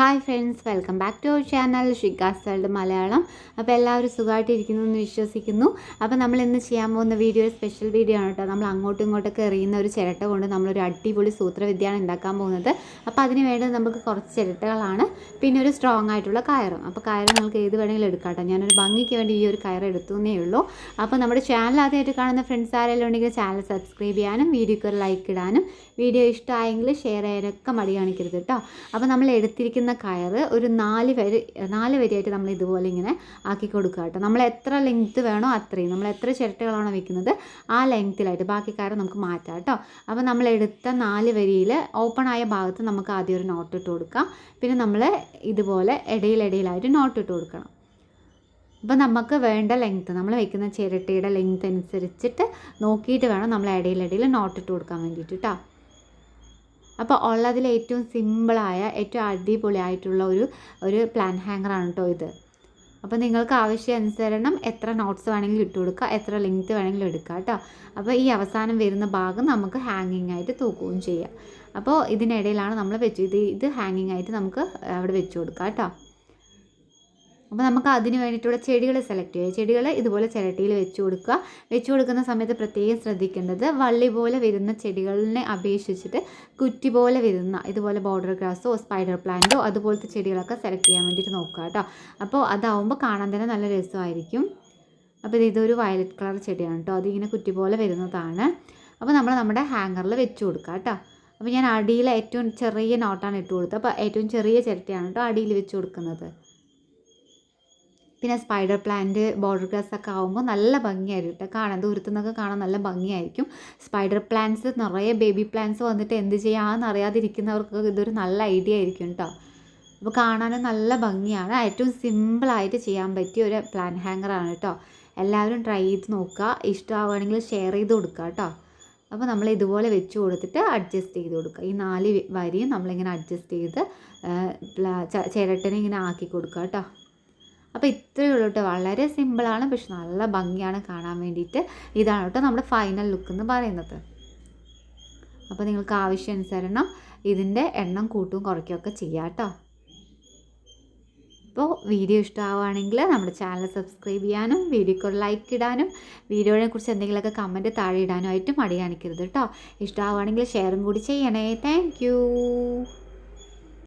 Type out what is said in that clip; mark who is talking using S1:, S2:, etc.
S1: Hi friends welcome back to our channel Shigas Malayalam അപ്പോൾ എല്ലാവരും സുഖമായിട്ടിരിക്കുന്നു എന്ന് വിശ്വസിക്കുന്നു. അപ്പോൾ നമ്മൾ ഇന്ന് ചെയ്യാൻ പോകുന്ന വീഡിയോ ഒരു സ്പെഷ്യൽ വീഡിയോ ആണ് കേട്ടോ. നമ്മൾ അങ്ങോട്ടും ഇങ്ങോട്ടൊക്കെ എറിയുന്ന ഒരു ചിരട്ട കൊണ്ട് നമ്മളൊരു അടിപൊളി സൂത്രവിദ്യയാണ് ഉണ്ടാക്കാൻ പോകുന്നത്. അപ്പോൾ അതിന് വേണ്ടത് നമുക്ക് കുറച്ച് ചിരട്ടകളാണ്. പിന്നെ ഒരു സ്ട്രോങ് ആയിട്ടുള്ള കയറും. അപ്പോൾ കയർ നമുക്ക് ഏത് വേണമെങ്കിലും എടുക്കാം കേട്ടോ. ഞാനൊരു ഭംഗിക്ക് വേണ്ടി ഈ ഒരു കയർ എടുത്തു എന്നേ ഉള്ളൂ. അപ്പോൾ നമ്മുടെ ചാനൽ ആദ്യമായിട്ട് കാണുന്ന ഫ്രണ്ട്സ് ആരെല്ലാം ഉണ്ടെങ്കിൽ ചാനൽ സബ്സ്ക്രൈബ് ചെയ്യാനും വീഡിയോക്ക് ഒരു ലൈക്ക് ഇടാനും. വീഡിയോ ഇഷ്ടമായെങ്കിൽ ഷെയർ ചെയ്യാനൊക്കെ മടി കാണിക്കരുത് കേട്ടോ. അപ്പോൾ നമ്മൾ എടുത്തിരിക്കുന്ന കയറ് ഒരു നാല് വരി നാല് വരിയായിട്ട് നമ്മൾ ഇതുപോലെ ഇങ്ങനെ ആക്കി കൊടുക്കുക കേട്ടോ. നമ്മൾ എത്ര ലെങ്ത്ത് വേണോ അത്രയും നമ്മൾ എത്ര ചിരട്ടകളാണോ വെക്കുന്നത് ആ ലെങ്ത്തിലായിട്ട് ബാക്കി കയർ നമുക്ക് മാറ്റാം കേട്ടോ. അപ്പോൾ നമ്മൾ എടുത്ത നാല് വരിയിൽ ഓപ്പൺ ആയ ഭാഗത്ത് നമുക്ക് ആദ്യം ഒരു നോട്ട് ഇട്ട് കൊടുക്കാം. പിന്നെ നമ്മൾ ഇതുപോലെ ഇടയിലിടയിലായിട്ട് നോട്ട് ഇട്ട് കൊടുക്കണം. അപ്പോൾ നമുക്ക് വേണ്ട ലെങ്ത്ത് നമ്മൾ വെക്കുന്ന ചിരട്ടയുടെ ലെങ്ത്ത് അനുസരിച്ചിട്ട് നോക്കിയിട്ട് വേണം നമ്മൾ ഇടയിലിടയിൽ നോട്ട് ഇട്ട് കൊടുക്കാൻ വേണ്ടിയിട്ട് കേട്ടോ. അപ്പോൾ ഉള്ളതിൽ ഏറ്റവും സിമ്പിളായ ഏറ്റവും അടിപൊളിയായിട്ടുള്ള ഒരു ഒരു പ്ലാൻ ഹാങ്ങറാണ് കേട്ടോ ഇത്. അപ്പോൾ നിങ്ങൾക്ക് ആവശ്യാനുസരണം എത്ര നോട്ട്സ് വേണമെങ്കിലും ഇട്ട് കൊടുക്കുക എത്ര ലെങ്ത് വേണമെങ്കിലും എടുക്കുക കേട്ടോ അപ്പോൾ ഈ അവസാനം വരുന്ന ഭാഗം നമുക്ക് ഹാങ്ങിങ് ആയിട്ട് തൂക്കുകയും ചെയ്യാം. അപ്പോൾ ഇതിനിടയിലാണ് നമ്മൾ വെച്ച് ഇത് ഇത് ഹാങ്ങിങ് ആയിട്ട് നമുക്ക് അവിടെ വെച്ച് കൊടുക്കാം കേട്ടോ അപ്പോൾ നമുക്ക് അതിന് വേണ്ടിയിട്ടുള്ള ചെടികൾ സെലക്ട് ചെയ്യുക. ചെടികൾ ഇതുപോലെ ചിരട്ടിയിൽ വെച്ച് കൊടുക്കുക. വെച്ച് കൊടുക്കുന്ന സമയത്ത് പ്രത്യേകം ശ്രദ്ധിക്കേണ്ടത് വള്ളി പോലെ വരുന്ന ചെടികളിനെ അപേക്ഷിച്ചിട്ട് കുറ്റി പോലെ വരുന്ന ഇതുപോലെ ബോർഡർ ഗ്രാസോ സ്പൈഡർ പ്ലാന്റോ അതുപോലത്തെ ചെടികളൊക്കെ സെലക്ട് ചെയ്യാൻ വേണ്ടിയിട്ട് നോക്കുക കേട്ടോ. അപ്പോൾ അതാവുമ്പോൾ കാണാൻ തന്നെ നല്ല രസമായിരിക്കും. അപ്പോൾ ഇത് ഇതൊരു വയലറ്റ് കളർ ചെടിയാണ് കേട്ടോ. അതിങ്ങനെ കുറ്റി പോലെ വരുന്നതാണ്. അപ്പോൾ നമ്മൾ നമ്മുടെ ഹാങ്ങറിൽ വെച്ച് കൊടുക്കുക കേട്ടോ. അപ്പോൾ ഞാൻ അടിയിൽ ഏറ്റവും ചെറിയ നോട്ടാണ് ഇട്ട് കൊടുത്തത്. അപ്പോൾ ഏറ്റവും ചെറിയ ചിരട്ടയാണ് കേട്ടോ അടിയിൽ വെച്ച് കൊടുക്കുന്നത്. പിന്നെ സ്പൈഡർ പ്ലാന്റ് ബോർഡർ ഗ്രാസ് ഒക്കെ ആകുമ്പോൾ നല്ല ഭംഗിയായിരിക്കും കേട്ടോ കാണാൻ ദൂരത്തു നിന്നൊക്കെ കാണാൻ നല്ല ഭംഗിയായിരിക്കും. സ്പൈഡർ പ്ലാന്റ്സ് നിറയെ ബേബി പ്ലാന്റ്സ് വന്നിട്ട് എന്ത് ചെയ്യാമെന്ന് അറിയാതിരിക്കുന്നവർക്ക് ഇതൊരു നല്ല ഐഡിയ ആയിരിക്കും കേട്ടോ അപ്പോൾ കാണാനും നല്ല ഭംഗിയാണ്. ഏറ്റവും സിമ്പിളായിട്ട് ചെയ്യാൻ പറ്റിയ ഒരു പ്ലാൻ ഹാങ്ങറാണ് കേട്ടോ എല്ലാവരും ട്രൈ ചെയ്ത് നോക്കുക ഇഷ്ടമാവുകയാണെങ്കിൽ ഷെയർ ചെയ്ത് കൊടുക്കുക കേട്ടോ അപ്പോൾ നമ്മൾ ഇതുപോലെ വെച്ച് കൊടുത്തിട്ട് അഡ്ജസ്റ്റ് ചെയ്ത് കൊടുക്കുക ഈ നാല് വരിയും നമ്മളിങ്ങനെ അഡ്ജസ്റ്റ് ചെയ്ത് ചിരട്ടനെ ഇങ്ങനെ ആക്കി കൊടുക്കുക കേട്ടോ അപ്പോൾ ഇത്രയേ ഉള്ളൂ കേട്ടോ. വളരെ സിമ്പിളാണ് പക്ഷെ നല്ല ഭംഗിയാണ് കാണാൻ വേണ്ടിയിട്ട്. ഇതാണ് കേട്ടോ നമ്മുടെ ഫൈനൽ ലുക്ക് എന്ന് പറയുന്നത്. അപ്പോൾ നിങ്ങൾക്ക് ആവശ്യാനുസരണം ഇതിന്റെ എണ്ണം കൂട്ടും കുറയ്ക്കുകയൊക്കെ ചെയ്യാം കേട്ടോ. അപ്പോൾ വീഡിയോ ഇഷ്ടമാവുകയാണെങ്കിൽ നമ്മുടെ ചാനൽ സബ്സ്ക്രൈബ് ചെയ്യാനും വീഡിയോക്ക് ഒരു ലൈക്ക് ഇടാനും വീഡിയോയെ കുറിച്ച് എന്തെങ്കിലുമൊക്കെ കമന്റ് താഴെ ഇടാനുമായിട്ട് മടി കാണിക്കരുത് കേട്ടോ. ഇഷ്ടമാവുകയാണെങ്കിൽ ഷെയറും കൂടി ചെയ്യണേ. താങ്ക്